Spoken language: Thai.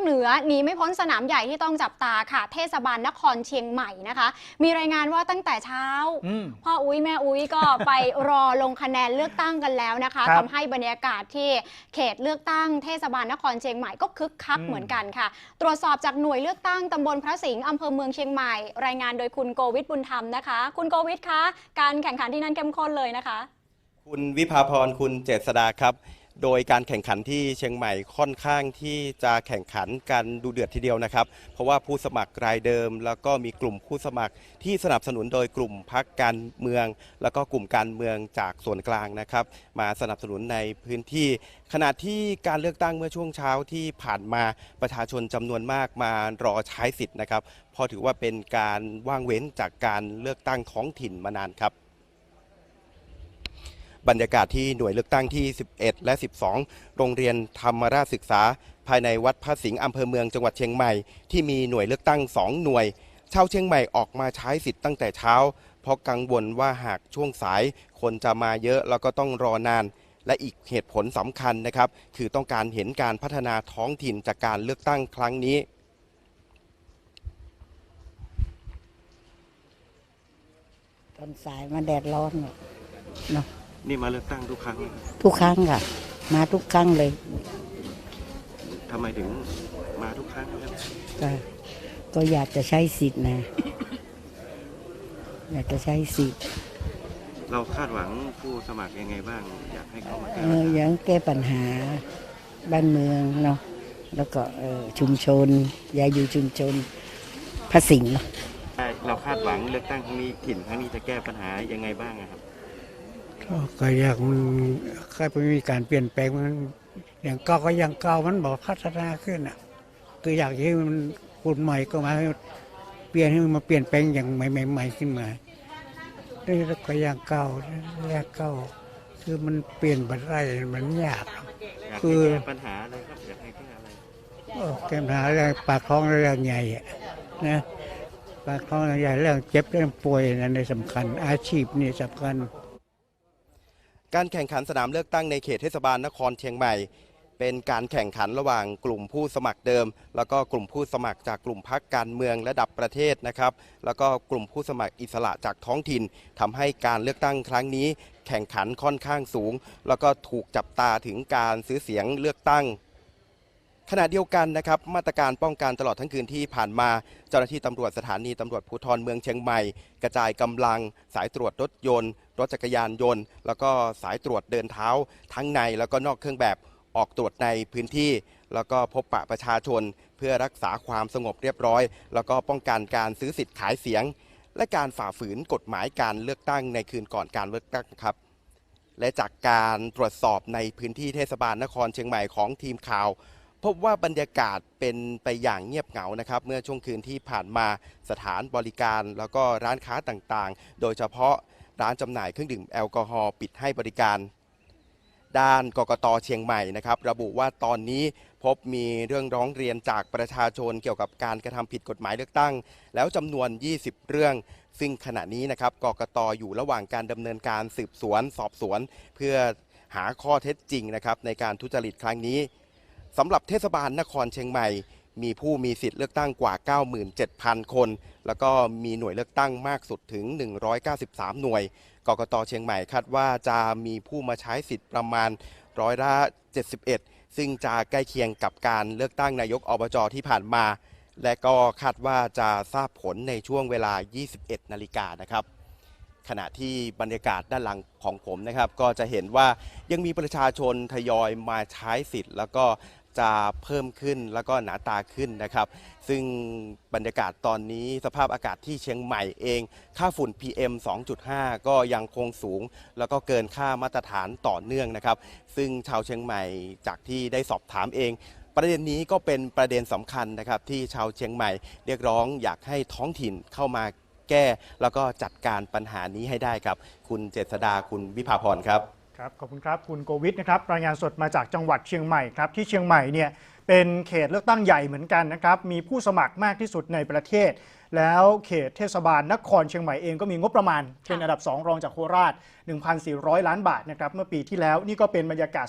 เหนือหนีไม่พ้นสนามใหญ่ที่ต้องจับตาค่ะ เทศบาลนครเชียงใหม่นะคะ มีรายงานว่าตั้งแต่เช้าอืมพ่ออุ้ยแม่อุ้ยก็ไปรอลงคะแนนเลือกตั้งกันแล้วนะคะครับทำให้บรรยากาศที่เขตเลือกตั้งเทศบาลนครเชียงใหม่ก็คึกคักอืมเหมือนกันค่ะ ตรวจสอบจากหน่วยเลือกตั้งตำบลพระสิงห์อำเภอเมืองเชียงใหม่ รายงานโดยคุณโกวิทบุญธรรมนะคะ คุณโกวิทคะการแข่งขันที่นั่นเข้มข้นเลยนะคะ คุณวิภาพรคุณเจษดาครับ โดยการแข่งขันที่เชียงใหม่ค่อนข้างที่จะแข่งขันกันดูเดือดทีเดียวนะครับ เพราะว่าผู้สมัครรายเดิม แล้วก็มีกลุ่มผู้สมัครที่สนับสนุนโดยกลุ่มพักการเมือง แล้วก็กลุ่มการเมืองจากส่วนกลางนะครับ มาสนับสนุนในพื้นที่ ขณะที่การเลือกตั้งเมื่อช่วงเช้าที่ผ่านมาประชาชนจำนวนมากมารอใช้สิทธิ์นะครับเพราะถือว่าเป็นการว่างเว้นจากการเลือกตั้งท้องถิ่นมานานครับ บรรยากาศที่หน่วยเลือกตั้งที่ 11 และ 12 โรงเรียนธรรมราชศึกษา ภายในวัดพระสิงห์อำเภอเมืองจังหวัดเชียงใหม่ที่มีหน่วยเลือกตั้ง 2 หน่วย ชาวเชียงใหม่ออกมาใช้สิทธิ์ตั้งแต่เช้า เพราะกังวลว่าหากช่วงสาย คนจะมาเยอะแล้วก็ต้องรอนาน และอีกเหตุผลสำคัญนะครับ คือต้องการเห็นการพัฒนาท้องถิ่นจากการเลือกตั้งครั้งนี้ตอนสายมาแดดร้อนเนาะ นี่มาเลือกตั้งทุกครั้งทุกครั้งค่ะ มาทุกครั้งเลยทำไมถึงมาทุกครั้งครับก็ก็อยากจะใช้สิทธิ์นะ อยากจะใช้สิทธิ์เราคาดหวังผู้สมัครยังไงบ้าง อยากให้เขามาเอออย่างแก้ปัญหาบ้านเมืองเนาะแล้วก็เออชุมชนยายอยู่ชุมชนพระสิงห์เนาะเราคาดหวังเลือกตั้งครั้งนี้ถิ่นครั้งนี้จะแก้ปัญหายังไงบ้างอะครับ ก็ก็อยากมันค่อยไปมีการเปลี่ยนแปลงมันอย่างเก่าก็ยังเก่ามันบอกพัฒนาขึ้นอะคืออยากให้มันคนใหม่ก็มาให้เปลี่ยนให้มันมาเปลี่ยนแปลงอย่างใหม่ ๆ ขึ้นมานี่ก็ยังเก่าแรกเก่าคือมันเปลี่ยนบัดไรมันยากอยากคืให้อแก้ปัญหาอะไรครับอยากให้แก้อะไรโอ้แก้ปัญหาเรื่องปากท้องเรื่องใหญ่อะนะปากท้องเรื่องใหญ่เรื่องเจ็บเรื่องป่วยนั่นในสำคัญ อาชีพนี่สำคัญ การแข่งขันสนามเลือกตั้งในเขตเทศบาลนครเชียงใหม่ เป็นการแข่งขันระหว่างกลุ่มผู้สมัครเดิม แล้วก็กลุ่มผู้สมัครจากกลุ่มพักการเมืองระดับประเทศนะครับ แล้วก็กลุ่มผู้สมัครอิสระจากท้องถิ่นทำให้การเลือกตั้งครั้งนี้ แข่งขันค่อนข้างสูง แล้วก็ถูกจับตาถึงการซื้อเสียงเลือกตั้ง ขณะเดียวกันนะครับมาตรการป้องกันตลอดทั้งคืนที่ผ่านมา เจ้าหน้าที่ตำรวจสถานีตำรวจภูธรเมืองเชียงใหม่ กระจายกำลังสายตรวจรถยนต์ รถจักรยานยนต์ แล้วก็สายตรวจเดินเท้า ทั้งในแล้วก็นอกเครื่องแบบออกตรวจในพื้นที่ แล้วก็พบปะประชาชน เพื่อรักษาความสงบเรียบร้อย แล้วก็ป้องกันการซื้อสิทธิ์ขายเสียง และการฝ่าฝืนกฎหมายการเลือกตั้งในคืนก่อนการเลือกตั้งครับและจากการตรวจสอบในพื้นที่เทศบาลนครเชียงใหม่ของทีมข่าว พบว่าบรรยากาศเป็นไปอย่างเงียบเหงานะครับ เมื่อช่วงคืนที่ผ่านมาสถานบริการแล้วก็ร้านค้าต่างๆ โดยเฉพาะร้านจำหน่ายเครื่องดื่มแอลกอฮอล์ปิดให้บริการ ด้านกกตเชียงใหม่นะครับ ระบุว่าตอนนี้พบมีเรื่องร้องเรียนจากประชาชนเกี่ยวกับการกระทำผิดกฎหมายเลือกตั้ง แล้วจำนวน 20 เรื่อง ซึ่งขณะนี้นะครับกกตอยู่ระหว่างการดำเนินการสืบสวน สอบสวน เพื่อหาข้อเท็จจริงนะครับในการทุจริตครั้งนี้ สำหรับเทศบาลนครเชียงใหม่ มีผู้มีสิทธิ์เลือกตั้งกว่า 97,000 คน แล้วก็มีหน่วยเลือกตั้งมากสุดถึง 193 หน่วย กกตเชียงใหม่คาดว่าจะมีผู้มาใช้สิทธิ์ประมาณร้อยละ71 ซึ่งจะใกล้เคียงกับการเลือกตั้งนายกอบจที่ผ่านมา และก็คาดว่าจะทราบผลในช่วงเวลา 21 นาฬิกานะครับขณะที่บรรยากาศด้านหลังของผมนะครับ ก็จะเห็นว่ายังมีประชาชนทยอยมาใช้สิทธิ์ แล้วก็ จะเพิ่มขึ้นแล้วก็หนาตาขึ้นนะครับ ซึ่งบรรยากาศตอนนี้สภาพอากาศที่เชียงใหม่เอง ค่าฝุ่น PM 2.5 ก็ยังคงสูง แล้วก็เกินค่ามาตรฐานต่อเนื่องนะครับ ซึ่งชาวเชียงใหม่จากที่ได้สอบถามเองประเด็นนี้ก็เป็นประเด็นสำคัญนะครับที่ชาวเชียงใหม่เรียกร้องอยากให้ท้องถิ่นเข้ามาแก้ แล้วก็จัดการปัญหานี้ให้ได้ครับ คุณเจษดาคุณวิภาพรครับ ครับขอบคุณครับคุณโกวิทนะครับรายงานสดมาจากจังหวัดเชียงใหม่ครับที่เชียงใหม่เนี่ยเป็นเขตเลือกตั้งใหญ่เหมือนกันนะครับมีผู้สมัครมากที่สุดในประเทศ แล้วเขตเทศบาลนครเชียงใหม่เองก็มีงบประมาณ เป็นอันดับ 2 รองจากโคราช 1,400 ล้านบาทนะครับเมื่อปีที่แล้วนี่ก็เป็นบรรยากาศ